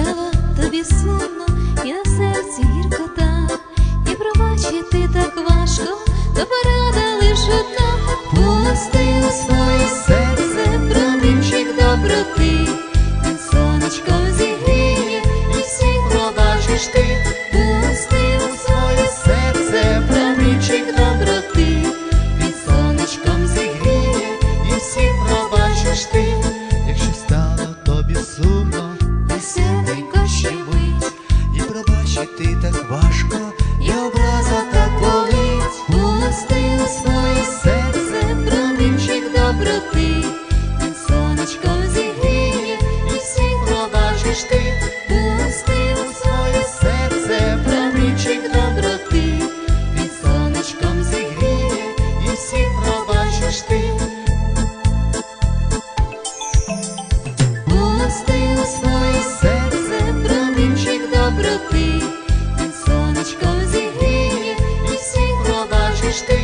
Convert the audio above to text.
стало тобі сумно, і на серці гіркота, і пробачити так важко, то порада лиш одна. Пусти у своє серце, промінчик доброти, він сонечко зігріє, і всіх пробачиш ти. ти так важко, і облаза так болить, у своє серце, промінчик доброти. завжди.